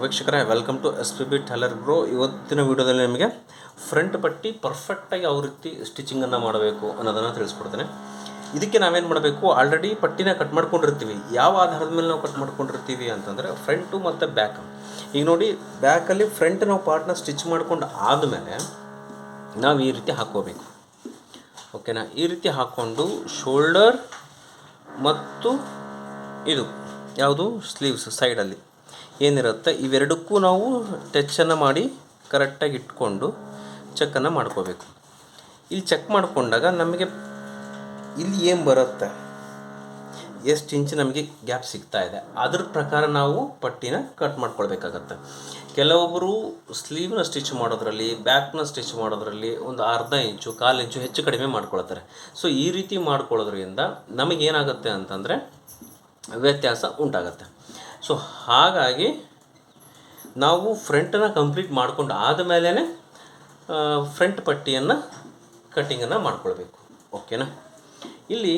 ವೀಕ್ಷಕರೇ welcome to S P B tailor bro ಇವತ್ತಿನ ವಿಡಿಯೋದಲ್ಲಿ ನಿಮಗೆ ಫ್ರಂಟ್ ಪಟ್ಟಿ ಪರ್ಫೆಕ್ಟಾಗಿ ಯಾವ ರೀತಿ ಸ್ಟಿಚಿಂಗನ್ನು ಮಾಡಬೇಕು ಅನ್ನೋದನ್ನು ತಿಳಿಸ್ಕೊಡ್ತೇನೆ. ಇದಕ್ಕೆ ನಾವೇನು ಮಾಡಬೇಕು ಆಲ್ರೆಡಿ ಪಟ್ಟಿನ ಕಟ್ ಮಾಡ್ಕೊಂಡಿರ್ತೀವಿ. ಯಾವ ಆಧಾರದ ಮೇಲೆ ನಾವು ಕಟ್ ಮಾಡ್ಕೊಂಡಿರ್ತೀವಿ ಅಂತಂದರೆ ಫ್ರಂಟು ಮತ್ತು ಬ್ಯಾಕ್ ಈಗ ನೋಡಿ ಬ್ಯಾಕಲ್ಲಿ ಫ್ರಂಟ್ ನಾವು ಪಾರ್ಟ್ನ ಸ್ಟಿಚ್ ಮಾಡ್ಕೊಂಡು ಆದಮೇಲೆ ನಾವು ಈ ರೀತಿ ಹಾಕೋಬೇಕು ಓಕೆನಾ ಈ ರೀತಿ ಹಾಕ್ಕೊಂಡು ಶೋಲ್ಡರ್ ಮತ್ತು ಇದು, ಯಾವುದು? ಸ್ಲೀವ್ಸ್ ಸೈಡಲ್ಲಿ ಏನಿರುತ್ತೆ? ಇವೆರಡಕ್ಕೂ ನಾವು ಟಚ್ಚನ್ನು ಮಾಡಿ ಕರೆಕ್ಟಾಗಿ ಇಟ್ಕೊಂಡು ಚೆಕ್ಕನ್ನು ಮಾಡ್ಕೋಬೇಕು. ಇಲ್ಲಿ ಚೆಕ್ ಮಾಡಿಕೊಂಡಾಗ ನಮಗೆ ಇಲ್ಲಿ ಏನು ಬರುತ್ತೆ? ಎಷ್ಟು ಇಂಚ್ ನಮಗೆ ಗ್ಯಾಪ್ ಸಿಗ್ತಾ ಇದೆ. ಅದ್ರ ಪ್ರಕಾರ ನಾವು ಪಟ್ಟಿನ ಕಟ್ ಮಾಡ್ಕೊಳ್ಬೇಕಾಗತ್ತೆ. ಕೆಲವೊಬ್ಬರು ಸ್ಲೀವ್ನ ಸ್ಟಿಚ್ ಮಾಡೋದ್ರಲ್ಲಿ ಬ್ಯಾಕ್ನ ಸ್ಟಿಚ್ ಮಾಡೋದ್ರಲ್ಲಿ ಒಂದು ಅರ್ಧ ಇಂಚು ಕಾಲು ಇಂಚು ಹೆಚ್ಚು ಕಡಿಮೆ ಮಾಡ್ಕೊಳ್ತಾರೆ. ಸೊ ಈ ರೀತಿ ಮಾಡ್ಕೊಳ್ಳೋದ್ರಿಂದ ನಮಗೇನಾಗುತ್ತೆ ಅಂತಂದರೆ ವ್ಯತ್ಯಾಸ ಉಂಟಾಗತ್ತೆ. ಸೊ ಹಾಗಾಗಿ ನಾವು ಫ್ರಂಟನ್ನು ಕಂಪ್ಲೀಟ್ ಮಾಡಿಕೊಂಡು ಆದಮೇಲೆ ಫ್ರಂಟ್ ಪಟ್ಟಿಯನ್ನು ಕಟ್ಟಿಂಗನ್ನು ಮಾಡ್ಕೊಳ್ಬೇಕು. ಓಕೆನಾ ಇಲ್ಲಿ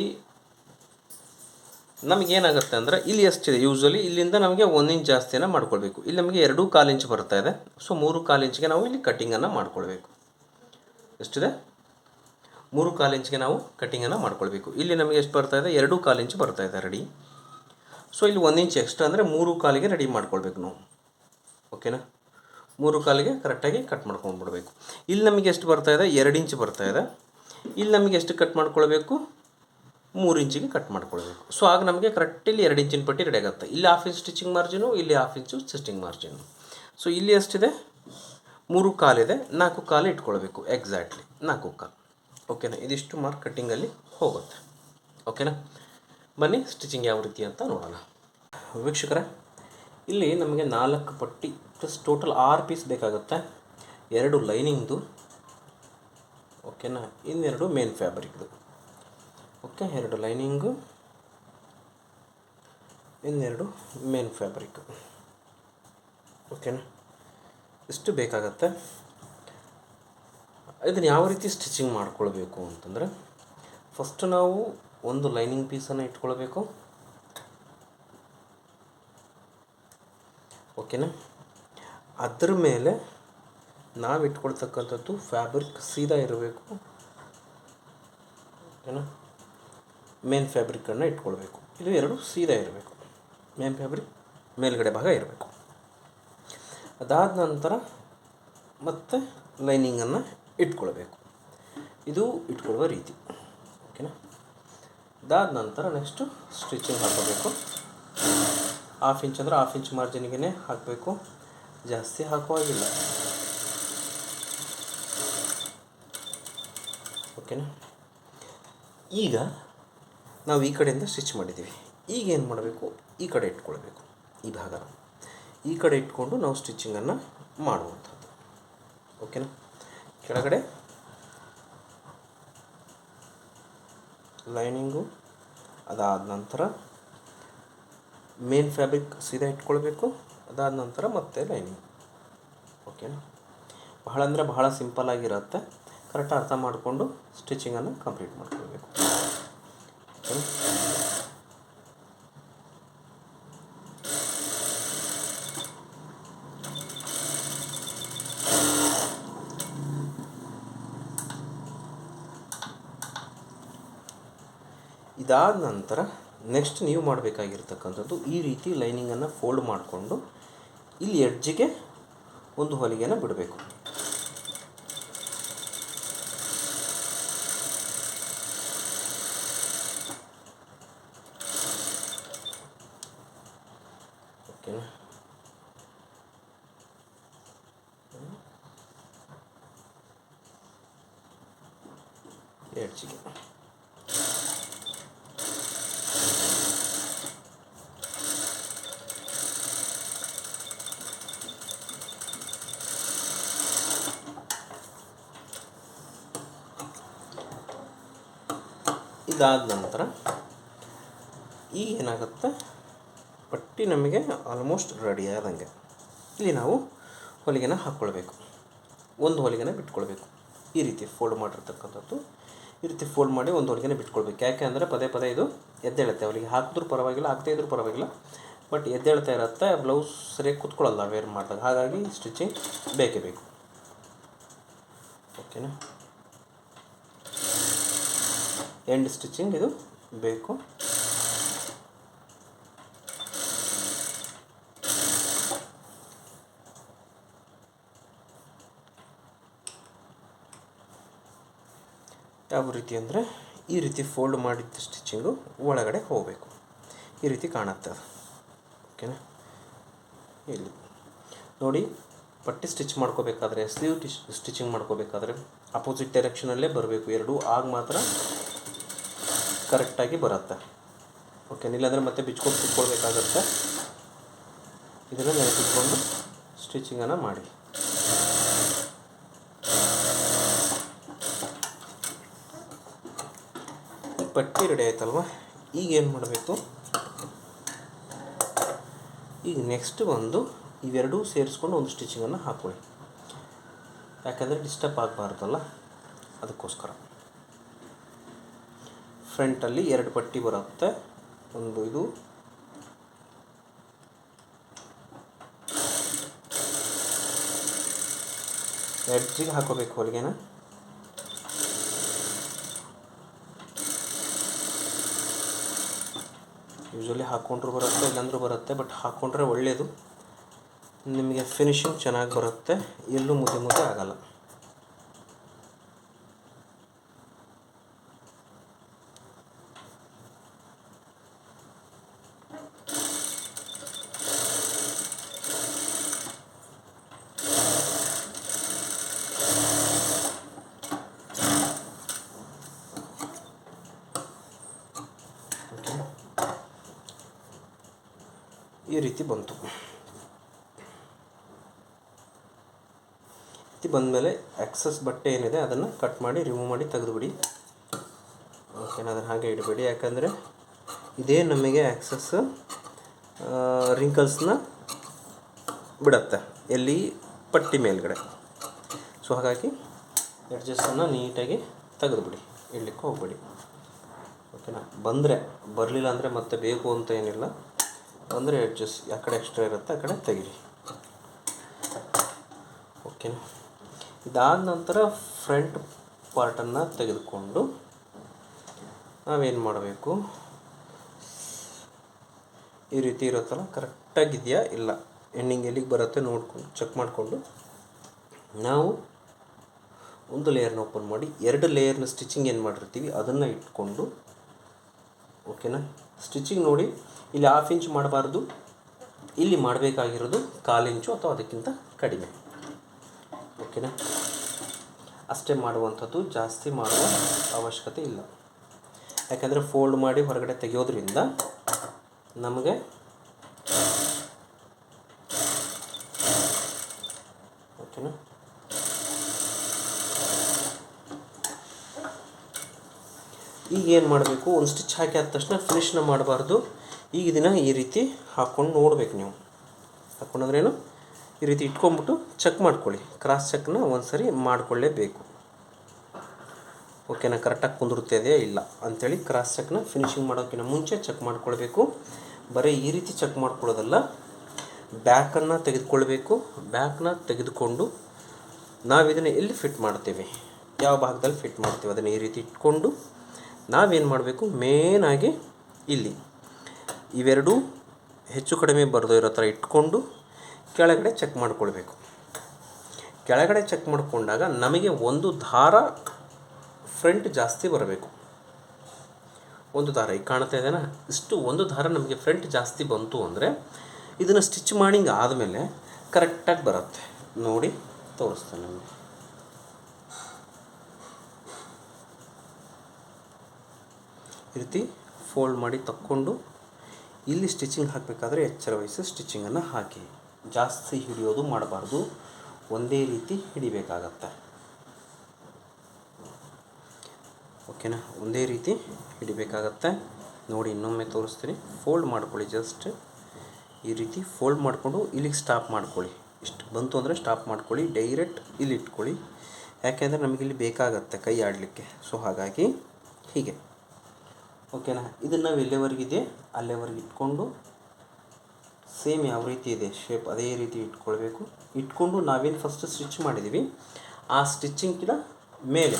ನಮಗೇನಾಗುತ್ತೆ ಅಂದರೆ, ಇಲ್ಲಿ ಎಷ್ಟಿದೆ? ಯೂಶ್ವಲಿ ಇಲ್ಲಿಂದ ನಮಗೆ ಒಂದು ಇಂಚ್ ಜಾಸ್ತಿಯನ್ನು ಮಾಡ್ಕೊಳ್ಬೇಕು. ಇಲ್ಲಿ ನಮಗೆ ಎರಡೂ ಕಾಲು ಇಂಚ್ ಬರ್ತಾ ಇದೆ. ಸೊ ಮೂರು ಕಾಲು ಇಂಚ್ಗೆ ನಾವು ಇಲ್ಲಿ ಕಟ್ಟಿಂಗನ್ನು ಮಾಡ್ಕೊಳ್ಬೇಕು. ಎಷ್ಟಿದೆ? ಮೂರು ಕಾಲು ಇಂಚ್ಗೆ ನಾವು ಕಟ್ಟಿಂಗನ್ನು ಮಾಡ್ಕೊಳ್ಬೇಕು. ಇಲ್ಲಿ ನಮಗೆ ಎಷ್ಟು ಬರ್ತಾ ಇದೆ? ಎರಡೂ ಕಾಲು ಇಂಚ್ ಬರ್ತಾ ಇದೆ ರೆಡಿ ಸೊ ಇಲ್ಲಿ ಒಂದು ಇಂಚ್ ಎಕ್ಸ್ಟ್ರಾ ಅಂದರೆ ಮೂರು ಕಾಲಿಗೆ ರೆಡಿ ಮಾಡ್ಕೊಳ್ಬೇಕು ನಾವು. ಓಕೆನಾ ಮೂರು ಕಾಲಿಗೆ ಕರೆಕ್ಟಾಗಿ ಕಟ್ ಮಾಡ್ಕೊಂಡ್ಬಿಡ್ಬೇಕು ಇಲ್ಲಿ ನಮಗೆ ಎಷ್ಟು ಬರ್ತಾ ಇದೆ? ಎರಡು ಇಂಚ್ ಬರ್ತಾ ಇದೆ. ಇಲ್ಲಿ ನಮಗೆ ಎಷ್ಟು ಕಟ್ ಮಾಡ್ಕೊಳ್ಬೇಕು? ಮೂರು ಇಂಚಿಗೆ ಕಟ್ ಮಾಡ್ಕೊಳ್ಬೇಕು. ಸೊ ಆಗ ನಮಗೆ ಕರೆಕ್ಟ್ ಇಲ್ಲಿ ಎರಡು ಇಂಚಿನ ಪಟ್ಟಿ ರೆಡಿ ಆಗುತ್ತೆ. ಇಲ್ಲಿ ಹಾಫ್ ಇಂಚ್ ಸ್ಟಿಚಿಂಗ್ ಮಾರ್ಜಿನು ಇಲ್ಲಿ half inch stitching margin so ಇಲ್ಲಿ ಎಷ್ಟಿದೆ? ಮೂರು ಕಾಲಿದೆ. ನಾಲ್ಕು ಕಾಲು ಇಟ್ಕೊಳ್ಬೇಕು. ಎಕ್ಸಾಕ್ಟ್ಲಿ ನಾಲ್ಕು ಕಾಲು. ಓಕೆನಾ ಇದಿಷ್ಟು ಮಾರ್ಕ್ ಕಟ್ಟಿಂಗಲ್ಲಿ ಹೋಗುತ್ತೆ. ಓಕೆನಾ ಬನ್ನಿ ಸ್ಟಿಚಿಂಗ್ ಯಾವ ರೀತಿ ಅಂತ ನೋಡೋಣ. ವೀಕ್ಷಕರ, ಇಲ್ಲಿ ನಮಗೆ ನಾಲ್ಕು ಪಟ್ಟಿ ಪ್ಲಸ್ ಟೋಟಲ್ ಆರು ಪೀಸ್ ಬೇಕಾಗುತ್ತೆ. ಎರಡು ಲೈನಿಂಗ್ದು ಓಕೆನಾ ಇನ್ನೆರಡು ಮೇನ್ ಫ್ಯಾಬ್ರಿಕ್ದು ಓಕೆ ಎರಡು ಲೈನಿಂಗು ಇನ್ನೆರಡು ಮೇನ್ ಫ್ಯಾಬ್ರಿಕ್ ಓಕೆನಾ ಇಷ್ಟು ಬೇಕಾಗತ್ತೆ. ಇದನ್ನು ಯಾವ ರೀತಿ ಸ್ಟಿಚಿಂಗ್ ಮಾಡ್ಕೊಳ್ಬೇಕು ಅಂತಂದರೆ ಫಸ್ಟ್ ನಾವು ಒಂದು ಲೈನಿಂಗ್ ಪೀಸನ್ನು ಇಟ್ಕೊಳ್ಬೇಕು. ಓಕೆನಾ ಅದ್ರ ಮೇಲೆ ನಾವು ಇಟ್ಕೊಳ್ತಕ್ಕಂಥದ್ದು ಫ್ಯಾಬ್ರಿಕ್ ಸೀದಾ ಇರಬೇಕು. ಓಕೆನಾ ಮೇನ್ ಫ್ಯಾಬ್ರಿಕನ್ನು ಇಟ್ಕೊಳ್ಬೇಕು. ಇದು ಎರಡು ಸೀದಾ ಇರಬೇಕು. ಮೇನ್ ಫ್ಯಾಬ್ರಿಕ್ ಮೇಲ್ಗಡೆ ಭಾಗ ಇರಬೇಕು. ಅದಾದ ನಂತರ ಮತ್ತೆ ಲೈನಿಂಗನ್ನು ಇಟ್ಕೊಳ್ಬೇಕು. ಇದು ಇಟ್ಕೊಳ್ಳುವ ರೀತಿ. ಓಕೆನಾ ಅದಾದ ನಂತರ ನೆಕ್ಸ್ಟು ಸ್ಟಿಚಿಂಗ್ ಹಾಕೋಬೇಕು. ಹಾಫ್ ಇಂಚ್ ಅಂದರೆ ಹಾಫ್ ಇಂಚ್ ಮಾರ್ಜಿನ್ಗೆ ಹಾಕಬೇಕು. ಜಾಸ್ತಿ ಹಾಕುವಾಗಿಲ್ಲ. ಓಕೆನಾ ಈಗ ನಾವು ಈ ಕಡೆಯಿಂದ ಸ್ಟಿಚ್ ಮಾಡಿದ್ದೀವಿ. ಈಗ ಏನು ಮಾಡಬೇಕು? ಈ ಕಡೆ ಇಟ್ಕೊಳ್ಬೇಕು. ಈ ಭಾಗ ಈ ಕಡೆ ಇಟ್ಕೊಂಡು ನಾವು ಸ್ಟಿಚಿಂಗನ್ನು ಮಾಡುವಂಥದ್ದು. ಓಕೆನಾ ಕೆಳಗಡೆ ಲೈನಿಂಗು, ಅದಾದ ನಂತರ ಮೇನ್ ಫ್ಯಾಬ್ರಿಕ್ ಸೀದಾ ಇಟ್ಕೊಳ್ಬೇಕು, ಅದಾದ ನಂತರ ಮತ್ತೆ ಲೈನಿಂಗ್. ಓಕೆನಾ ಬಹಳ ಅಂದರೆ ಬಹಳ ಸಿಂಪಲ್ ಆಗಿರುತ್ತೆ. ಕರೆಕ್ಟ್ ಅರ್ಥ ಮಾಡಿಕೊಂಡು ಸ್ಟಿಚಿಂಗನ್ನು ಕಂಪ್ಲೀಟ್ ಮಾಡ್ಕೊಳ್ಬೇಕು. ಓಕೆನಾ ಇದಾದ ನಂತರ ನೆಕ್ಸ್ಟ್ ನೀವು ಮಾಡಬೇಕಾಗಿರ್ತಕ್ಕಂಥದ್ದು ಈ ರೀತಿ ಲೈನಿಂಗನ್ನು ಫೋಲ್ಡ್ ಮಾಡಿಕೊಂಡು ಇಲ್ಲಿ ಎಡ್ಜಿಗೆ ಒಂದು ಹೊಲಿಗೆನ ಬಿಡಬೇಕು. ಓಕೆನಾ ಎಡ್ಜಿಗೆ ಇದಾದ ನಂತರ ಈಗ ಏನಾಗುತ್ತೆ? ಪಟ್ಟಿ ನಮಗೆ ಆಲ್ಮೋಸ್ಟ್ ರೆಡಿ ಆದಂಗೆ. ಇಲ್ಲಿ ನಾವು ಹೊಲಿಗೆನ ಹಾಕ್ಕೊಳ್ಬೇಕು ಒಂದು ಹೊಲಿಗೆನ ಬಿಟ್ಕೊಳ್ಬೇಕು. ಈ ರೀತಿ ಫೋಲ್ಡ್ ಮಾಡಿರ್ತಕ್ಕಂಥದ್ದು. ಈ ರೀತಿ ಫೋಲ್ಡ್ ಮಾಡಿ ಒಂದು ಹೊಲಿಗೆನ ಬಿಟ್ಕೊಳ್ಬೇಕು. ಯಾಕೆ ಅಂದರೆ ಪದೇ ಪದೇ ಇದು ಎದ್ದೇಳುತ್ತೆ. ಹೊಲಿಗೆ ಹಾಕಿದ್ರೂ ಪರವಾಗಿಲ್ಲ ಹಾಕದೇ ಇದ್ರೂ ಪರವಾಗಿಲ್ಲ. ಬಟ್ ಎದ್ದೇಳ್ತಾ ಇರುತ್ತೆ. ಬ್ಲೌಸ್ ಸರಿಯಾಗಿ ಕುತ್ಕೊಳ್ಳಲ್ಲ ವೇರ್ ಮಾಡಿದಾಗ. ಹಾಗಾಗಿ ಸ್ಟಿಚಿಂಗ್ ಬೇಕೇ ಬೇಕು. ಓಕೆನಾ ಎಂಡ್ ಸ್ಟಿಚಿಂಗ್ ಇದು ಬೇಕು. ಯಾವ ರೀತಿ ಅಂದರೆ ಈ ರೀತಿ ಫೋಲ್ಡ್ ಮಾಡಿದ್ದ ಸ್ಟಿಚಿಂಗು ಒಳಗಡೆ ಹೋಗಬೇಕು. ಈ ರೀತಿ ಕಾಣುತ್ತೆ ಅದು. ಓಕೆನಾ ಇಲ್ಲಿ. ನೋಡಿ, ಪಟ್ಟಿ ಸ್ಟಿಚ್ ಮಾಡ್ಕೋಬೇಕಾದ್ರೆ ಸ್ಲೀವ್ ಟಿಚ್ ಸ್ಟಿಚಿಂಗ್ ಮಾಡ್ಕೋಬೇಕಾದ್ರೆ ಅಪೋಸಿಟ್ ಡೈರೆಕ್ಷನಲ್ಲೇ ಬರಬೇಕು. ಎರಡೂ ಆಗ ಮಾತ್ರ ಕರೆಕ್ಟಾಗಿ ಬರುತ್ತೆ. ಓಕೆ ಇಲ್ಲಾಂದರೆ ಮತ್ತೆ ಬಿಚ್ಕೊಂಡು ಕುತ್ಕೊಳ್ಬೇಕಾಗತ್ತೆ. ಇದನ್ನು ನೆನಪಿಟ್ಕೊಂಡು ಸ್ಟಿಚಿಂಗನ್ನು ಮಾಡಿ. ಪಟ್ಟಿ ರೆಡಿ ಆಯ್ತಲ್ವ? ಈಗ ಏನು ಮಾಡಬೇಕು? ಈಗ ನೆಕ್ಸ್ಟ್ ಒಂದು ಇವೆರಡೂ ಸೇರಿಸ್ಕೊಂಡು ಒಂದು ಸ್ಟಿಚಿಂಗನ್ನು ಹಾಕ್ಕೊಳ್ಳಿ ಯಾಕಂದರೆ ಡಿಸ್ಟರ್ಬ್ ಆಗಬಾರ್ದಲ್ಲ? ಅದಕ್ಕೋಸ್ಕರ. ಫ್ರಂಟಲ್ಲಿ ಎರಡು ಪಟ್ಟಿ ಬರುತ್ತೆ. ಒಂದು ಇದು. ಎಡ್ಜಿಗೆ ಹಾಕೋಬೇಕು ಹೊಲಿಗೆನ. ಯೂಶಲಿ ಹಾಕ್ಕೊಂಡ್ರೂ ಬರುತ್ತೆ, ಇಲ್ಲಾಂದ್ರೂ ಬರುತ್ತೆ, ಬಟ್ ಹಾಕ್ಕೊಂಡ್ರೆ ಒಳ್ಳೆಯದು ನಿಮಗೆ ಫಿನಿಶಿಂಗ್ ಚೆನ್ನಾಗಿ ಬರುತ್ತೆ. ಎಲ್ಲೂ ಮುದ್ದೆ ಮುದ್ದೆ ಆಗಲ್ಲ. ಈ ರೀತಿ ಬಂತು. ರೀತಿ ಬಂದಮೇಲೆ ಎಕ್ಸಸ್ ಬಟ್ಟೆ ಏನಿದೆ ಅದನ್ನು ಕಟ್ ಮಾಡಿ ರಿಮೂವ್ ಮಾಡಿ ತೆಗೆದುಬಿಡಿ. ಅದನ್ನು ಹಾಗೆ ಇಡಬೇಡಿ. ಯಾಕಂದರೆ ಇದೇ ನಮಗೆ ಎಕ್ಸಸ್ ರಿಂಕಲ್ಸ್ನ ಬಿಡತ್ತೆ. ಎಲ್ಲಿ? ಪಟ್ಟಿ ಮೇಲ್ಗಡೆ. ಸೊ ಹಾಗಾಗಿ ಎಡ್ಜಸ್ಸನ್ನು ನೀಟಾಗಿ ತೆಗೆದುಬಿಡಿ. ಇಡ್ಲಿಕ್ಕೆ ಹೋಗ್ಬೇಡಿ. ಓಕೆನಾ ಬಂದರೆ ಬರಲಿಲ್ಲ ಅಂದರೆ ಮತ್ತೆ ಬೇಕು ಅಂತ ಏನಿಲ್ಲ. ಅಂದರೆ ಅಡ್ಜಸ್ಟ್ ಆ ಕಡೆ ಎಕ್ಸ್ಟ್ರಾ ಇರುತ್ತೆ, ಆ ಕಡೆ ತೆಗೀರಿ. ಓಕೆನಾ ಇದಾದ ನಂತರ ಫ್ರಂಟ್ ಪಾರ್ಟನ್ನು ತೆಗೆದುಕೊಂಡು ನಾವೇನು ಮಾಡಬೇಕು? ಈ ರೀತಿ ಇರುತ್ತಲ್ಲ ಕರೆಕ್ಟಾಗಿದೆಯಾ ಇಲ್ಲ? ಎಂಡಿಂಗ್ ಎಲ್ಲಿಗೆ ಬರುತ್ತೆ ನೋಡ್ಕೊಂಡು ಚೆಕ್ ಮಾಡಿಕೊಂಡು. ನಾವು ಒಂದು ಲೇಯರ್ನ ಓಪನ್ ಮಾಡಿ, ಎರಡು ಲೇಯರ್ನ ಸ್ಟಿಚಿಂಗ್ ಏನು ಮಾಡಿರ್ತೀವಿ, ಅದನ್ನು ಇಟ್ಕೊಂಡು ಓಕೆನಾ? ಸ್ಟಿಚಿಂಗ್ ನೋಡಿ ಇಲ್ಲಿ ಹಾಫ್ ಇಂಚ್ ಮಾಡಬಾರ್ದು. ಇಲ್ಲಿ ಮಾಡಬೇಕಾಗಿರೋದು ಕಾಲು ಇಂಚು ಅಥವಾ ಅದಕ್ಕಿಂತ ಕಡಿಮೆ. ಓಕೆನಾ? ಅಷ್ಟೇ ಮಾಡುವಂಥದ್ದು, ಜಾಸ್ತಿ ಮಾಡುವ ಅವಶ್ಯಕತೆ ಇಲ್ಲ. ಯಾಕೆಂದರೆ ಫೋಲ್ಡ್ ಮಾಡಿ ಹೊರಗಡೆ ತೆಗೆಯೋದ್ರಿಂದ ನಮಗೆ ಓಕೆನಾ ಈಗ ಏನು ಮಾಡಬೇಕು? ಒಂದು ಸ್ಟಿಚ್ ಹಾಕಿ ಆದ ತಕ್ಷಣ ಫಿನಿಶ್ನ ಮಾಡಬಾರ್ದು. ಈಗ ದಿನ ಈ ರೀತಿ ಹಾಕ್ಕೊಂಡು ನೋಡ್ಬೇಕು ನೀವು. ಹಾಕ್ಕೊಂಡಂದ್ರೇನು ಈ ರೀತಿ ಇಟ್ಕೊಂಡ್ಬಿಟ್ಟು ಚೆಕ್ ಮಾಡ್ಕೊಳ್ಳಿ. ಕ್ರಾಸ್ ಚೆಕ್ನ ಒಂದು ಸರಿ ಮಾಡಿಕೊಳ್ಳೇಬೇಕು. ಓಕೆನಾ ಕರೆಕ್ಟಾಗಿ ಕುಂದಿರುತ್ತೆ ಅದೇ ಇಲ್ಲ. ಅಂಥೇಳಿ ಕ್ರಾಸ್ ಚೆಕ್ನ ಫಿನಿಶಿಂಗ್ ಮಾಡೋಕ್ಕಿಂತ ಮುಂಚೆ ಚೆಕ್ ಮಾಡ್ಕೊಳ್ಬೇಕು. ಬರೀ ಈ ರೀತಿ ಚೆಕ್ ಮಾಡ್ಕೊಳ್ಳೋದಲ್ಲ ಬ್ಯಾಕನ್ನು ತೆಗೆದುಕೊಳ್ಬೇಕು. ಬ್ಯಾಕ್ನ ತೆಗೆದುಕೊಂಡು ನಾವು ಇದನ್ನು ಎಲ್ಲಿ ಫಿಟ್ ಮಾಡ್ತೇವೆ? ಯಾವ ಭಾಗದಲ್ಲಿ ಫಿಟ್ ಮಾಡ್ತೀವಿ? ಅದನ್ನು ಈ ರೀತಿ ಇಟ್ಕೊಂಡು ನಾವೇನು ಮಾಡಬೇಕು? ಮೇನಾಗಿ ಇಲ್ಲಿ. ಇವೆರಡೂ ಹೆಚ್ಚು ಕಡಿಮೆ ಬರೆದೋ ಇರೋ ಥರ ಇಟ್ಕೊಂಡು ಕೆಳಗಡೆ ಚೆಕ್ ಮಾಡಿಕೊಳ್ಬೇಕು. ಕೆಳಗಡೆ ಚೆಕ್ ಮಾಡಿಕೊಂಡಾಗ ನಮಗೆ ಒಂದು ದಾರ ಫ್ರಂಟ್ ಜಾಸ್ತಿ ಬರಬೇಕು. ಒಂದು ದಾರ ಈಗ ಕಾಣ್ತಾ ಇದೆಯಾ ಇಷ್ಟು ಒಂದು ದಾರ ನಮಗೆ ಫ್ರಂಟ್ ಜಾಸ್ತಿ ಬಂತು ಅಂದರೆ ಇದನ್ನು ಸ್ಟಿಚ್ ಮಾಡಿಂಗ್ ಆದಮೇಲೆ ಕರೆಕ್ಟಾಗಿ ಬರುತ್ತೆ. ನೋಡಿ, ತೋರಿಸ್ತೇನೆ ನಿಮಗೆ. ರೀತಿ ಫೋಲ್ಡ್ ಮಾಡಿ ತಕ್ಕೊಂಡು ಇಲ್ಲಿ ಸ್ಟಿಚಿಂಗ್ ಹಾಕಬೇಕಾದ್ರೆ ಎಚ್ಚರ ವಹಿಸಿ ಸ್ಟಿಚಿಂಗನ್ನು ಹಾಕಿ. ಜಾಸ್ತಿ ಹಿಡಿಯೋದು ಮಾಡಬಾರ್ದು. ಒಂದೇ ರೀತಿ ಹಿಡಿಬೇಕಾಗತ್ತೆ. ಓಕೆನಾ ಒಂದೇ ರೀತಿ ಹಿಡಿಬೇಕಾಗತ್ತೆ. ನೋಡಿ, ಇನ್ನೊಮ್ಮೆ ತೋರಿಸ್ತೀನಿ. ಫೋಲ್ಡ್ ಮಾಡ್ಕೊಳ್ಳಿ ಜಸ್ಟ್ ಈ ರೀತಿ ಫೋಲ್ಡ್ ಮಾಡಿಕೊಂಡು ಇಲ್ಲಿಗೆ ಸ್ಟಾಪ್ ಮಾಡ್ಕೊಳ್ಳಿ. ಇಷ್ಟು ಬಂತು ಅಂದರೆ ಸ್ಟಾಪ್ ಮಾಡ್ಕೊಳ್ಳಿ. ಡೈರೆಕ್ಟ್ ಇಲ್ಲಿ ಇಟ್ಕೊಳ್ಳಿ ಯಾಕೆಂದರೆ ನಮಗಿಲ್ಲಿ ಬೇಕಾಗತ್ತೆ ಕೈ ಆಡಲಿಕ್ಕೆ. ಸೊ ಹಾಗಾಗಿ ಹೀಗೆ. ಓಕೆನಾ? ಇದನ್ನು ನಾವು ಎಲ್ಲಿವರೆಗಿದೆ ಅಲ್ಲಿವರೆಗೆ ಇಟ್ಕೊಂಡು ಸೇಮ್ ಯಾವ ರೀತಿ ಇದೆ? ಶೇಪ್ ಅದೇ ರೀತಿ ಇಟ್ಕೊಳ್ಬೇಕು. ಇಟ್ಕೊಂಡು ನಾವೇನು ಫಸ್ಟ್ ಸ್ಟಿಚ್ ಮಾಡಿದ್ದೀವಿ ಆ ಸ್ಟಿಚ್ಚಿಂಗಿನ ಮೇಲೆ,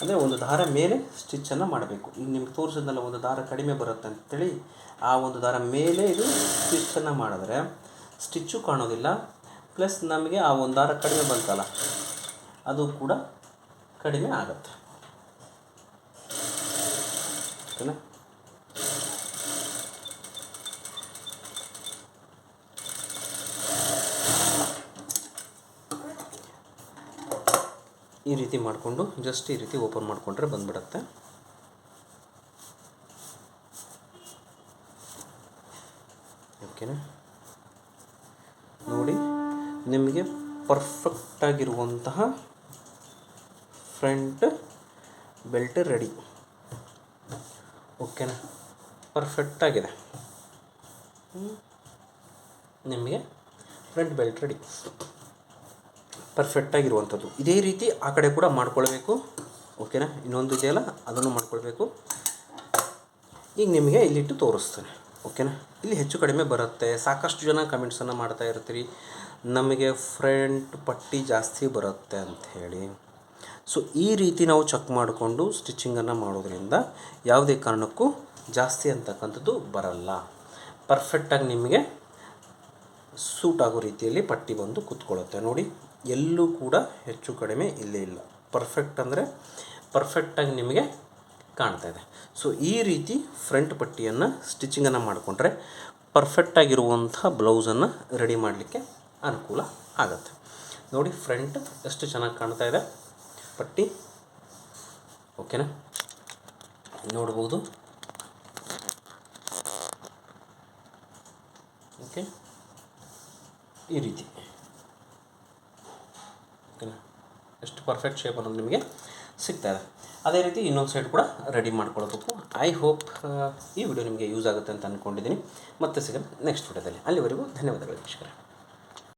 ಅಂದರೆ ಒಂದು ದಾರ ಮೇಲೆ ಸ್ಟಿಚ್ಚನ್ನು ಮಾಡಬೇಕು. ಈಗ ನಿಮ್ಗೆ ತೋರಿಸಿದ್ನಲ್ಲ, ಒಂದು ದಾರ ಕಡಿಮೆ ಬರುತ್ತೆ ಅಂತೇಳಿ. ಆ ಒಂದು ದಾರ ಮೇಲೆ ಇದು ಸ್ಟಿಚ್ಚನ್ನು ಮಾಡಿದ್ರೆ ಸ್ಟಿಚ್ಚು ಕಾಣೋದಿಲ್ಲ. ಪ್ಲಸ್ ನಮಗೆ ಆ ಒಂದು ದಾರ ಕಡಿಮೆ ಬಂತಲ್ಲ, ಅದು ಕೂಡ ಕಡಿಮೆ ಆಗುತ್ತೆ. ಓಕೆನಾ ಈ ರೀತಿ ಮಾಡಿಕೊಂಡು ಜಸ್ಟ್ ಈ ರೀತಿ ಓಪನ್ ಮಾಡಿಕೊಂಡ್ರೆ ಬಂದ್ಬಿಡತ್ತೆ. ಓಕೆನಾ ನೋಡಿ, ನಿಮಗೆ ಪರ್ಫೆಕ್ಟಾಗಿರುವಂತಹ ಫ್ರಂಟ್ ಬೆಲ್ಟ್ ರೆಡಿ ಓಕೆನಾ? ಪರ್ಫೆಕ್ಟಾಗಿದೆ ನಿಮಗೆ ಫ್ರಂಟ್ ಬೆಲ್ಟ್ ರೆಡಿ ಪರ್ಫೆಕ್ಟಾಗಿರುವಂಥದ್ದು ಇದೇ ರೀತಿ ಆ ಕಡೆ ಕೂಡ ಮಾಡ್ಕೊಳ್ಬೇಕು. ಓಕೆನಾ? ಇನ್ನೊಂದು ಇದೆಯಲ್ಲ ಅದನ್ನು ಮಾಡ್ಕೊಳ್ಬೇಕು. ಈಗ ನಿಮಗೆ ಇಲ್ಲಿಟ್ಟು ತೋರಿಸ್ತೇನೆ. ಓಕೆನಾ? ಇಲ್ಲಿ ಹೆಚ್ಚು ಕಡಿಮೆ ಬರುತ್ತೆ. ಸಾಕಷ್ಟು ಜನ ಕಮೆಂಟ್ಸನ್ನು ಮಾಡ್ತಾ ಇರ್ತೀರಿ. ನಮಗೆ ಫ್ರಂಟ್ ಪಟ್ಟಿ ಜಾಸ್ತಿ ಬರುತ್ತೆ ಅಂತ ಹೇಳಿ. ಸೊ ಈ ರೀತಿ ನಾವು ಚೆಕ್ ಮಾಡಿಕೊಂಡು ಸ್ಟಿಚ್ಚಿಂಗನ್ನು ಮಾಡೋದ್ರಿಂದ ಯಾವುದೇ ಕಾರಣಕ್ಕೂ ಜಾಸ್ತಿ ಅಂತಕ್ಕಂಥದ್ದು ಬರಲ್ಲ. ಪರ್ಫೆಕ್ಟಾಗಿ ನಿಮಗೆ ಸೂಟ್ ಆಗೋ ರೀತಿಯಲ್ಲಿ ಪಟ್ಟಿ ಬಂದು ಕೂತ್ಕೊಳ್ಳುತ್ತೆ. ನೋಡಿ, ಎಲ್ಲೂ ಕೂಡ ಹೆಚ್ಚು ಕಡಿಮೆ ಇಲ್ಲೇ ಇಲ್ಲ. ಪರ್ಫೆಕ್ಟ್ ಅಂದರೆ ಪರ್ಫೆಕ್ಟಾಗಿ ನಿಮಗೆ ಕಾಣ್ತಾ ಇದೆ. ಸೊ ಈ ರೀತಿ ಫ್ರಂಟ್ ಪಟ್ಟಿಯನ್ನು ಸ್ಟಿಚಿಂಗನ್ನು ಮಾಡಿಕೊಂಡ್ರೆ ಪರ್ಫೆಕ್ಟಾಗಿರುವಂಥ ಬ್ಲೌಸನ್ನು ರೆಡಿ ಮಾಡಲಿಕ್ಕೆ ಅನುಕೂಲ ಆಗುತ್ತೆ. ನೋಡಿ ಫ್ರಂಟ್ ಎಷ್ಟು ಚೆನ್ನಾಗಿ ಕಾಣ್ತಾ ಇದೆ. ಪಟ್ಟಿ. ಓಕೆನಾ ನೋಡ್ಬೋದು. ಓಕೆ ಈ ರೀತಿ. ಓಕೆನಾ ಎಷ್ಟು ಪರ್ಫೆಕ್ಟ್ ಶೇಪ್ ಅನ್ನೋದು ನಿಮಗೆ ಸಿಗ್ತಾ ಇದೆ. ಅದೇ ರೀತಿ ಇನ್ನೊಂದು ಸೈಡ್ ಕೂಡ ರೆಡಿ ಮಾಡ್ಕೊಳ್ಬೇಕು. ಐ ಹೋಪ್ ಈ ವಿಡಿಯೋ ನಿಮಗೆ ಯೂಸ್ ಆಗುತ್ತೆ ಅಂತ ಅಂದ್ಕೊಂಡಿದ್ದೀನಿ ಮತ್ತೆ ಸಿಗೋಣ ನೆಕ್ಸ್ಟ್ ವಿಡಿಯೋದಲ್ಲಿ ಅಲ್ಲಿವರೆಗೂ ಧನ್ಯವಾದಗಳು ವೀಕ್ಷಕರೇ